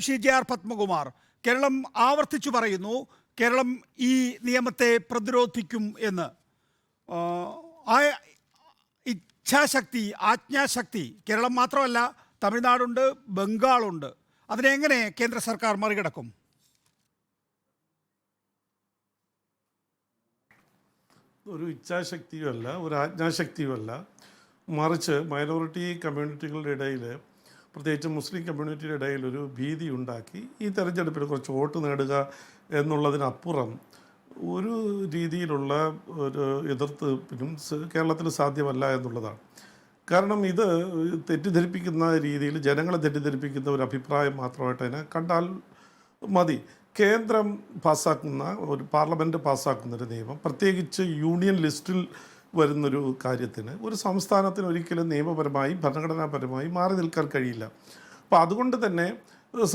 Shri J R Padmakumar Keralam ആവർത്തിച്ചു പറയുന്നു കേരളം ഈ നിയമത്തെ പ്രതിരോധിക്കും എന്ന്. ആ, ഇച്ഛാശക്തി ആജ്ഞാശക്തി കേരളം മാത്രമല്ല തമിഴ്നാടുണ്ട് ബംഗാളുണ്ട്. അതിനെങ്ങനെ കേന്ദ്ര സർക്കാർ മറികടക്കും? ഒരു ഇച്ഛാശക്തിയുമല്ല ഒരു ആജ്ഞാശക്തിയുമല്ല. മറിച്ച് മൈനോറിറ്റി കമ്മ്യൂണിറ്റികളുടെ ഇടയിൽ പ്രത്യേകിച്ച് മുസ്ലിം കമ്മ്യൂണിറ്റിയുടെ ഇടയിൽ ഒരു ഭീതി ഉണ്ടാക്കി ഈ തെരഞ്ഞെടുപ്പിൽ കുറച്ച് വോട്ട് നേടുക എന്നുള്ളതിനപ്പുറം ഒരു രീതിയിലുള്ള ഒരു എതിർത്തിനും കേരളത്തിൽ സാധ്യമല്ല എന്നുള്ളതാണ്. കാരണം ഇത് തെറ്റിദ്ധരിപ്പിക്കുന്ന രീതിയിൽ ജനങ്ങളെ തെറ്റിദ്ധരിപ്പിക്കുന്ന ഒരു അഭിപ്രായം മാത്രമായിട്ട് അതിനെ കണ്ടാൽ മതി. കേന്ദ്രം പാസ്സാക്കുന്ന ഒരു പാർലമെന്റ് പാസ്സാക്കുന്ന ഒരു നിയമം പ്രത്യേകിച്ച് യൂണിയൻ ലിസ്റ്റിൽ വരുന്നൊരു കാര്യത്തിന് ഒരു സംസ്ഥാനത്തിന് ഒരിക്കലും നിയമപരമായി ഭരണഘടനാപരമായി മാറി നിൽക്കാൻ കഴിയില്ല. അപ്പോൾ അതുകൊണ്ട് തന്നെ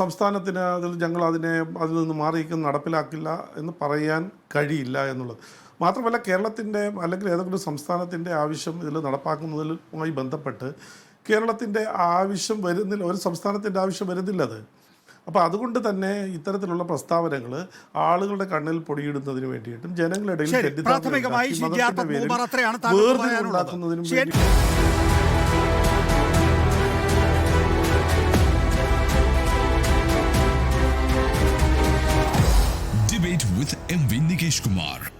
സംസ്ഥാനത്തിന് അതിൽ ഞങ്ങൾ അതിനെ അതിൽ നിന്ന് മാറി നടപ്പിലാക്കില്ല എന്ന് പറയാൻ കഴിയില്ല എന്നുള്ളത്. മാത്രമല്ല കേരളത്തിന്റെ അല്ലെങ്കിൽ ഏതെങ്കിലും സംസ്ഥാനത്തിന്റെ ആവശ്യം ഇതിൽ നടപ്പാക്കുന്നതിലുമായി ബന്ധപ്പെട്ട് കേരളത്തിന്റെ ആവശ്യം വരുന്നില്ല ഒരു സംസ്ഥാനത്തിന്റെ ആവശ്യം വരുന്നില്ല അത്. അപ്പോൾ അതുകൊണ്ട് തന്നെ ഇത്തരത്തിലുള്ള പ്രസ്താവനകൾ ആളുകളുടെ കണ്ണിൽ പൊടിയിടുന്നതിന് വേണ്ടിയിട്ടും ജനങ്ങളിടയിൽ വേർതിരിവുണ്ടാക്കുന്നതിനും വേണ്ടി with MV Nikesh Kumar.